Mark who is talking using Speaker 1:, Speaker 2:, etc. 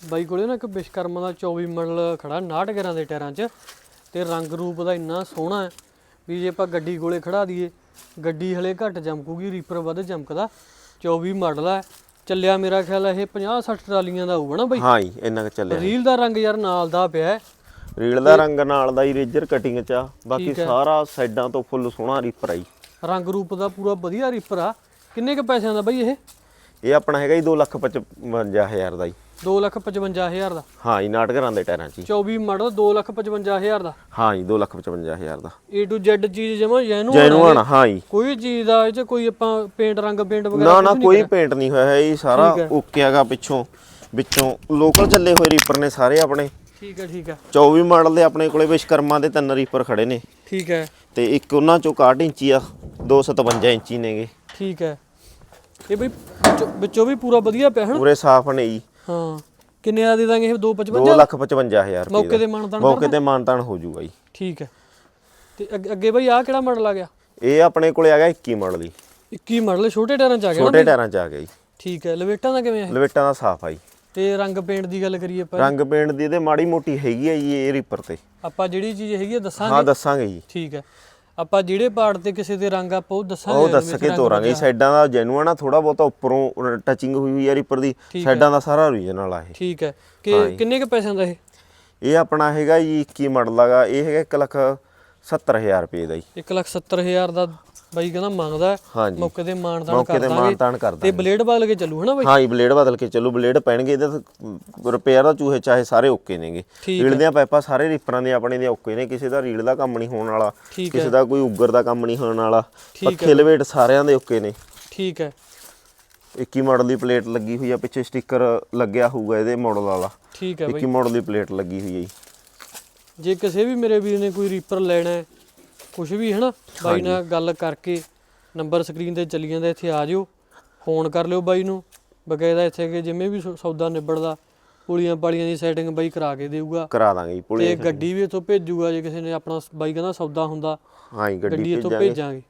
Speaker 1: ਬਾਈ ਕੋਲੇ ਨਾ ਇੱਕ ਵਿਸ਼ਕਰਮਾ ਦਾ 24 ਮਾਡਲ ਖੜਾ 69 ਗਰਾਂ ਦੇ ਟਾਇਰਾਂ 'ਚ ਤੇ ਰੰਗ ਰੂਪ ਦਾ ਇੰਨਾ ਸੋਹਣਾ ਹੈ ਵੀ ਜੇ ਆਪਾਂ ਗੱਡੀ ਕੋਲੇ ਖੜਾ ਦਈਏ ਗੱਡੀ ਹਲੇ ਘੱਟ ਚਮਕੂਗੀ ਰੀਪਰ ਵੱਧ ਚਮਕਦਾ 24 ਮਾਡਲ ਹੈ। ਚੱਲਿਆ ਮੇਰਾ ਖਿਆਲ ਇਹ 50 60 ਟਰਾਲੀਆਂ ਦਾ ਹੋਊਗਾ ਨਾ ਬਾਈ?
Speaker 2: ਹਾਂ ਜੀ ਇੰਨਾ ਕੁ ਚੱਲਿਆ।
Speaker 1: ਰੀਲ ਦਾ ਰੰਗ ਯਾਰ ਨਾਲ ਦਾ ਪਿਆ ਹੈ।
Speaker 2: ਰੀਲ ਦਾ ਰੰਗ ਨਾਲ ਦਾ ਹੀ ਰੇਜਰ ਕਟਿੰਗ ਚ ਆ। ਬਾਕੀ ਸਾਰਾ ਸਾਈਡਾਂ ਤੋਂ ਫੁੱਲ ਸੋਹਣਾ ਰੀਪਰ ਆਈ
Speaker 1: ਰੰਗ ਰੂਪ ਦਾ ਪੂਰਾ ਵਧੀਆ ਰੀਪਰ ਆ। ਕਿੰਨੇ ਕ ਪੈਸਿਆਂ ਦਾ ਬਾਈ ਇਹ?
Speaker 2: ਇਹ ਆਪਣਾ ਹੈਗਾ ਜੀ 255000 ਦਾ ਜੀ।
Speaker 1: 255000 ਦਾ।
Speaker 2: ਹਾਂ ਜੀ ਨਾਟਕਰਾਂ ਦੇ ਟਾਇਰਾਂ 'ਚ ਜੀ।
Speaker 1: 24 ਮਾਡਲ 255000 ਦਾ।
Speaker 2: ਹਾਂ ਜੀ 255000 ਦਾ।
Speaker 1: A to Z ਚੀਜ਼ ਜਮਾ ਜੈਨੂ
Speaker 2: ਜੈਨੂਅਨ ਹਾਂ ਜੀ।
Speaker 1: ਕੋਈ ਚੀਜ਼ ਦਾ ਇਹ ਚ ਕੋਈ ਆਪਾਂ ਪੇਂਟ ਰੰਗ ਪੇਂਟ ਵਗੈਰਾ
Speaker 2: ਨਾ ਨਾ ਕੋਈ ਪੇਂਟ ਨਹੀਂ ਹੋਇਆ ਹੈ ਇਹ ਸਾਰਾ ਓਕੇ ਹੈਗਾ ਪਿੱਛੋਂ ਵਿੱਚੋਂ। ਲੋਕਲ ਚੱਲੇ ਹੋਏ ਰੀਪਰ ਨੇ ਸਾਰੇ ਆਪਣੇ।
Speaker 1: ਠੀਕ ਹੈ ਠੀਕ ਹੈ।
Speaker 2: 24 ਮਾਡਲ ਦੇ ਆਪਣੇ ਕੋਲੇ ਵਿਸ਼ਕਰਮਾ ਦੇ ਤਿੰਨ ਰੀਪਰ ਖੜੇ ਨੇ।
Speaker 1: ਠੀਕ ਹੈ।
Speaker 2: ਤੇ ਇੱਕ ਉਹਨਾਂ ਚੋਂ 61 ਇੰਚੀ ਆ 257 ਇੰਚੀ ਨੇਗੇ।
Speaker 1: ਠੀਕ ਹੈ। ਇਹ ਬਈ ਵਿੱਚੋਂ- ਵਿੱਚੋਂ ਵੀ ਪੂਰਾ ਵਧੀਆ ਪਿਆ ਹਨ
Speaker 2: ਪੂਰੇ ਸਾਫ਼ ਨੇ ਜੀ।
Speaker 1: ਹਾਂ। ਕਿੰਨੇ ਦਾ ਦੇ ਦਾਂਗੇ ਇਹ? 255
Speaker 2: 255000 ਰੁਪਏ
Speaker 1: ਮੌਕੇ ਤੇ ਮਾਨਤਾਨ
Speaker 2: ਮੌਕੇ ਤੇ ਮਾਨਤਾਨ ਹੋ ਜਾਊਗਾ ਜੀ।
Speaker 1: ਠੀਕ ਹੈ। ਤੇ ਅੱਗੇ- ਬਈ ਆਹ ਕਿਹੜਾ ਮਾਡਲ ਆ ਗਿਆ?
Speaker 2: ਇਹ ਆਪਣੇ ਕੋਲੇ ਆ ਗਿਆ 21 ਮਾਡਲ ਜੀ।
Speaker 1: 21 ਮਾਡਲ ਛੋਟੇ ਟਾਇਰਾਂ ਚ ਆ ਗਿਆ
Speaker 2: ਛੋਟੇ ਟਾਇਰਾਂ 'ਚ ਆ ਗਿਆ ਜੀ।
Speaker 1: ਠੀਕ ਹੈ ਲਵੇਟਾਂ ਦਾ ਕਿਵੇਂ ਹੈ
Speaker 2: ਲਵੇਟਾਂ ਦਾ ਸਾਫ਼ ਆ ਜੀ।
Speaker 1: ਤੇ ਰੰਗ ਪੇਂਟ ਦੀ ਗੱਲ ਕਰੀਏ ਆਪਾਂ?
Speaker 2: ਰੰਗ ਪੇਂਟ ਦੀ ਇਹਦੇ ਮਾੜੀ ਮੋਟੀ ਹੈਗੀ ਆ ਜੀ ਇਹ ਰੀਪਰ ਤੇ।
Speaker 1: ਆਪਾਂ ਜਿਹੜੀ ਚੀਜ਼ ਹੈਗੀ ਆ ਦੱਸਾਂਗੇ?
Speaker 2: ਹਾਂ ਦੱਸਾਂਗੇ ਜੀ।
Speaker 1: ਠੀਕ ਹੈ। ਆਪਾਂ ਜਿਹੜੇ ਪਾਰਟ ਤੇ ਕਿਸੇ ਦੇ ਰੰਗ ਆਪਾਂ ਉਹ ਦੱਸਾਂਗੇ
Speaker 2: ਉਹ ਦੱਸ ਕੇ ਤੋਰਾਂਗੇ। ਸਾਈਡਾਂ ਦਾ ਜੈਨੂਅਨ ਆ ਥੋੜਾ ਬਹੁਤਾ ਉੱਪਰੋਂ ਟੱਚਿੰਗ ਹੋਈ ਹੋਈ ਆ ਰੀਪਰ ਦੀ। ਸਾਈਡਾਂ ਦਾ ਸਾਰਾ ਓਰੀਜਨਲ ਆ ਇਹ।
Speaker 1: ਠੀਕ ਹੈ। ਕਿ ਕਿੰਨੇ ਕ ਪੈਸਿਆਂ ਦਾ ਇਹ?
Speaker 2: ਇਹ ਆਪਣਾ ਹੈਗਾ ਜੀ 21 ਮਾਡਲ ਹੈਗਾ ਇਹ ਹੈਗਾ 1 ਲੱਖ 70000 ਰੁਪਏ ਦਾ ਜੀ।
Speaker 1: 170000 ਦਾ ਬਾਈ ਕਹਿੰਦਾ ਮੰਗਦਾ।
Speaker 2: ਹਾਂਜੀ।
Speaker 1: ਮੌਕੇ ਤੇ ਮਾਨਦਾਨ
Speaker 2: ਮੌਕੇ ਤੇ
Speaker 1: ਦਾਂਗੇ
Speaker 2: ਮਾਨਤਾਨ ਕਰ
Speaker 1: ਤੇ
Speaker 2: ਦਾਂਗੇ
Speaker 1: ਬਲੇਡ ਬਦਲ ਕੇ ਚੱਲੂ ਹਨਾ ਬਾਈ?
Speaker 2: ਹਾਂ ਜੀ ਬਲੇਡ ਬਦਲ ਕੇ ਚੱਲੂ। ਬਲੇਡ ਪੈਣਗੇ ਇਹਦੇ ਰਿਪੇਅਰ ਦਾ ਚੂਹੇ ਚਾਹੇ ਸਾਰੇ ਓਕੇ ਨੇਗੇ।
Speaker 1: ਠੀਕ
Speaker 2: ਰੀਲ ਦੀਆਂ ਪਾਈਪਾਂ ਸਾਰੇ ਰੀਪਰਾਂ ਦੇ ਆਪਣੇ ਦੇ ਓਕੇ ਨੇ। ਕਿਸੇ ਦਾ ਰੀਲ ਦਾ ਕੰਮ ਨਹੀਂ ਹੋਣ ਵਾਲਾ
Speaker 1: ਠੀਕ
Speaker 2: ਕਿਸੇ ਦਾ ਕੋਈ ਉੱਗਰ ਦਾ ਕੰਮ ਨਹੀਂ ਹੋਣ ਵਾਲਾ।
Speaker 1: ਠੀਕ
Speaker 2: ਪੱਖੇ ਲਵੇਟ ਸਾਰਿਆਂ ਦੇ ਓਕੇ ਨੇ।
Speaker 1: ਠੀਕ ਹੈ।
Speaker 2: 21 ਮਾਡਲ ਦੀ ਪਲੇਟ ਲੱਗੀ ਹੋਈ ਆ ਪਿੱਛੇ ਸਟicker ਲੱਗਿਆ ਹੋਊਗਾ ਇਹਦੇ ਮਾਡਲ ਵਾਲਾ।
Speaker 1: ਠੀਕ ਹੈ ਬਾਈ।
Speaker 2: 21 ਮਾਡਲ ਦੀ ਪਲੇਟ ਲੱਗੀ ਹੋਈ ਹੈ ਜੀ।
Speaker 1: ਜੇ ਕਿਸੇ ਵੀ ਮੇਰੇ ਵੀਰ ਨੇ ਕੋਈ ਰੀਪਰ ਲੈਣਾ ਹੈ ਕੁਝ ਵੀ ਹਨਾ? ਬਾਈ ਨਾਲ ਗੱਲ ਕਰਕੇ ਨੰਬਰ ਸਕਰੀਨ ਤੇ ਚੱਲੀ ਜਾਂਦਾ ਇੱਥੇ ਆ ਜਿਓ। ਫੋਨ ਕਰ ਲਿਓ ਬਾਈ ਨੂੰ। ਬਕਾਇਦਾ ਇੱਥੇ ਕਿ ਜਿਵੇਂ ਵੀ ਸੌਦਾ ਨਿਬੜਦਾ ਪੁਲੀਆਂ ਪਾਲੀਆਂ ਦੀ ਸੈਟਿੰਗ ਬਾਈ ਕਰਾ ਕੇ ਦੇਊਗਾ।
Speaker 2: ਕਰਾ ਦਾਂਗੇ ਜੀ ਪੁਲੇ
Speaker 1: ਤੇ ਗੱਡੀ ਵੀ ਇੱਥੋਂ ਭੇਜੂਗਾ ਜੇ ਕਿਸੇ ਨੇ ਆਪਣਾ ਬਾਈ ਕਹਿੰਦਾ ਸੌਦਾ ਹੁੰਦਾ
Speaker 2: ਹਾਂ ਜੀ ਗੱਡੀ
Speaker 1: ਇੱਥੋਂ ਭੇਜਾਂਗੇ।